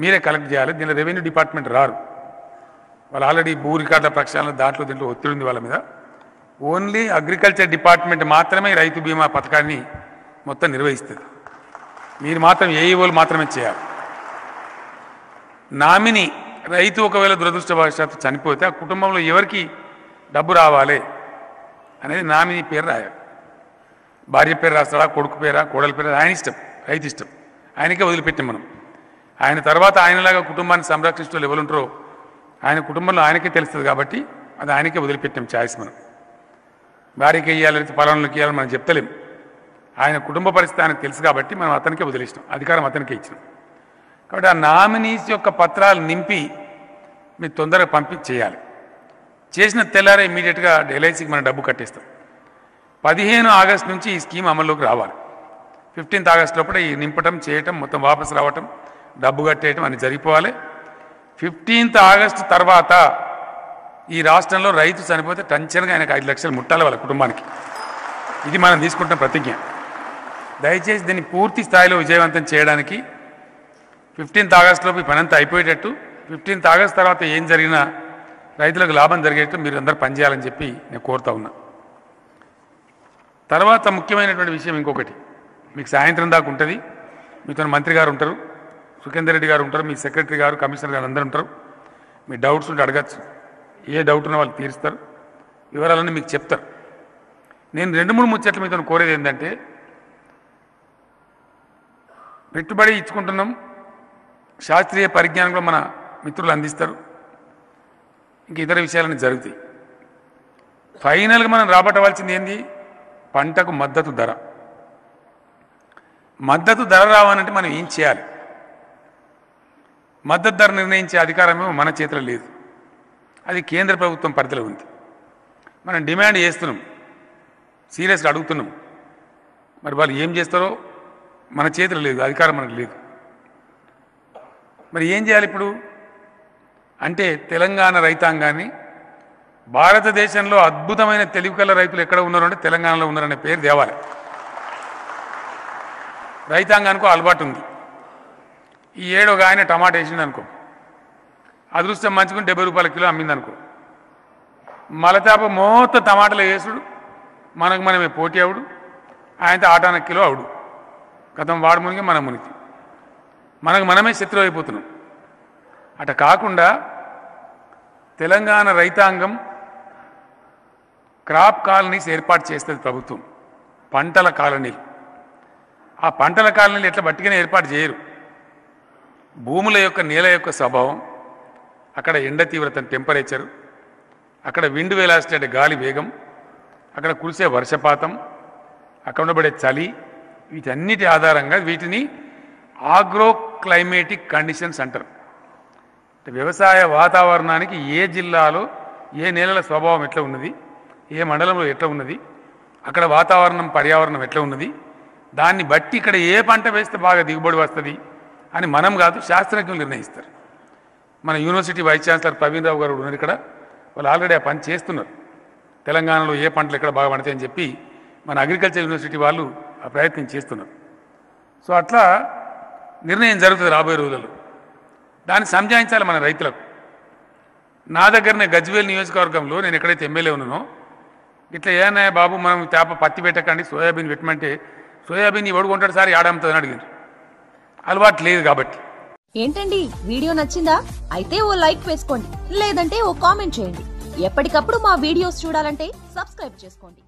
మీరే కలెక్ట్ చేయాలి. దీనిలో రెవెన్యూ డిపార్ట్మెంట్ రారు. వాళ్ళు ఆల్రెడీ భూ రికార్డుల ప్రక్షాళన దాంట్లో దీంట్లో ఒత్తిడి ఉంది వాళ్ళ మీద. ఓన్లీ అగ్రికల్చర్ డిపార్ట్మెంట్ మాత్రమే రైతు బీమా పథకాన్ని మొత్తం నిర్వహిస్తుంది. మీరు మాత్రం ఏఈఓలు మాత్రమే చేయాలి. నామిని రైతు ఒకవేళ దురదృష్టవశాత్తు చనిపోతే ఆ కుటుంబంలో ఎవరికి డబ్బు రావాలి? అనేది నామినీ పేరు రాయాలి. భార్య పేరు రాస్తాడా కొడుకు పేరా కోడల పేరు ఆయన ఇష్టం రైతు ఇష్టం. ఆయనకే వదిలిపెట్టాం మనం. ఆయన తర్వాత ఆయనలాగా కుటుంబాన్ని సంరక్షించడం ఎవరు ఉంటారో ఆయన కుటుంబంలో ఆయనకే తెలుస్తుంది కాబట్టి అది ఆయనకే వదిలిపెట్టాం ఛాయిస్ మనం. భార్యకి వేయాలంటే పొలంలోకి వేయాలని మనం చెప్తలేం. ఆయన కుటుంబ పరిస్థితి ఆయనకు తెలుసు కాబట్టి మనం అతనికే వదిలిస్తాం అధికారం అతనికే ఇచ్చినాం. కాబట్టి ఆ నామినీస్ యొక్క పత్రాలు నింపి మీరు తొందరగా పంపి చేయాలి. చేసిన తెల్లారే ఇమీడియట్గా ఎల్ఐసికి మనం డబ్బు కట్టేస్తాం. పదిహేను ఆగస్ట్ నుంచి ఈ స్కీమ్ అమల్లోకి రావాలి. ఫిఫ్టీన్త్ ఆగస్ట్ లోపల ఈ నింపటం చేయటం మొత్తం వాపసు రావటం డబ్బు కట్టేయటం అని జరిగిపోవాలి. ఫిఫ్టీన్త్ ఆగస్టు తర్వాత ఈ రాష్ట్రంలో రైతు చనిపోతే టెన్షన్గా ఆయనకు ఐదు లక్షలు ముట్టాలి వాళ్ళ కుటుంబానికి. ఇది మనం తీసుకుంటున్న ప్రతిజ్ఞ. దయచేసి దీన్ని పూర్తి స్థాయిలో విజయవంతం చేయడానికి ఫిఫ్టీన్త్ ఆగస్టులోపు ఈ పనంతా అయిపోయేటట్టు ఫిఫ్టీన్త్ ఆగస్ట్ తర్వాత ఏం జరిగినా రైతులకు లాభం జరిగేటట్టు మీరు అందరూ పనిచేయాలని చెప్పి నేను కోరుతా ఉన్నా. తర్వాత ముఖ్యమైనటువంటి విషయం ఇంకొకటి. మీకు సాయంత్రం దాకా ఉంటుంది. మీతో మంత్రి గారు ఉంటారు. సుఖేందర్ రెడ్డి గారు ఉంటారు. మీ సెక్రటరీ గారు కమిషనర్ గారు అందరూ ఉంటారు. మీ డౌట్స్ ఉంటే అడగచ్చు. ఏ డౌట్ ఉన్న వాళ్ళు తీరుస్తారు. వివరాలన్నీ మీకు చెప్తారు. నేను రెండు మూడు ముచ్చట్లు మీతో కోరేది ఏంటంటే పెట్టుబడి ఇచ్చుకుంటున్నాం. శాస్త్రీయ పరిజ్ఞానం కూడా మన మిత్రులు అందిస్తారు. ఇంక ఇతర విషయాలన్నీ జరుగుతాయి. ఫైనల్గా మనం రాబట్టవలసింది ఏంది? పంటకు మద్దతు ధర. మద్దతు ధర రావాలంటే మనం ఏం చేయాలి? మద్దతు ధర నిర్ణయించే అధికారమే మన చేతిలో లేదు. అది కేంద్ర ప్రభుత్వం పరిధిలో ఉంది. మనం డిమాండ్ చేస్తున్నాం. సీరియస్గా అడుగుతున్నాం. మరి వాళ్ళు ఏం చేస్తారో మన చేతిలో లేదు. అధికారం మనకు లేదు. మరి ఏం చేయాలి ఇప్పుడు? అంటే తెలంగాణ రైతాంగాన్ని భారతదేశంలో అద్భుతమైన తెలివి కల రైతులు ఎక్కడ ఉన్నారు అంటే తెలంగాణలో ఉన్నారనే పేరు తేవాలి రైతాంగానికి ఒక అలవాటు ఉంది. ఈ ఏడు ఒక ఆయన టమాటా వేసిండు అనుకో అదృష్టం మంచుకుని డెబ్బై రూపాయల కిలో అమ్మింది అనుకో మలతాప మోత టమాటాలు వేసుడు మనకు మనమే పోటీ అవుడు ఆయనతో ఆటాన కిలో అవుడు. గతం వాడు మునిగి మనం మునిగి మనకు మనమే శత్రువు అయిపోతున్నాం. అట కాకుండా తెలంగాణ రైతాంగం క్రాప్ కాలనీస్ ఏర్పాటు చేస్తుంది ప్రభుత్వం. పంటల కాలనీలు. ఆ పంటల కాలనీలు ఎట్లా బట్టికనే ఏర్పాటు చేయరు. భూముల యొక్క నేల యొక్క స్వభావం అక్కడ ఎండ తీవ్రత టెంపరేచరు అక్కడ విండ్ వెలాసిటీ అంటే గాలి వేగం అక్కడ కురిసే వర్షపాతం అక్కడ ఉండబడే చలి వీటన్నిటి ఆధారంగా వీటిని ఆగ్రో క్లైమేటిక్ కండిషన్స్ అంటారు. వ్యవసాయ వాతావరణానికి ఏ జిల్లాలో ఏ నేలల స్వభావం ఎట్లా ఉన్నది ఏ మండలంలో ఎట్లా ఉన్నది అక్కడ వాతావరణం పర్యావరణం ఎట్లా ఉన్నది దాన్ని బట్టి ఇక్కడ ఏ పంట వేస్తే బాగా దిగుబడి వస్తుంది అని మనం కాదు శాస్త్రజ్ఞులు నిర్ణయిస్తారు. మన university vice chancellor Praveen Rao garu ఉన్నారు ఇక్కడ వాళ్ళు ఆల్రెడీ ఆ పని చేస్తున్నారు. తెలంగాణలో ఏ పంటలు ఇక్కడ బాగా పండుతాయని చెప్పి మన అగ్రికల్చర్ యూనివర్సిటీ వాళ్ళు ఆ ప్రయత్నం చేస్తున్నారు. సో అట్లా నిర్ణయం జరుగుతుంది రాబోయే రోజుల్లో. దాన్ని సంజాయించాలి మన రైతులకు. నా దగ్గరనే గజ్వేల్ నియోజకవర్గంలో నేను ఎక్కడైతే ఎమ్మెల్యే ఉన్నానో ఇట్లా ఏనా బాబు మనం తేప పత్తి పెట్టకండి సోయాబీన్ పెట్టమంటే సోయాబీన్ ఎవడు కొంటాడు సార్ ఏడాముతుందని అడిగారు అలవాటు లేదు కాబట్టి. ఏంటండి? వీడియో నచ్చిందా? అయితే ఓ లైక్ వేసుకోండి లేదంటే ఓ కామెంట్ చేయండి. ఎప్పటికప్పుడు మా వీడియోస్ చూడాలంటే సబ్స్క్రైబ్ చేసుకోండి.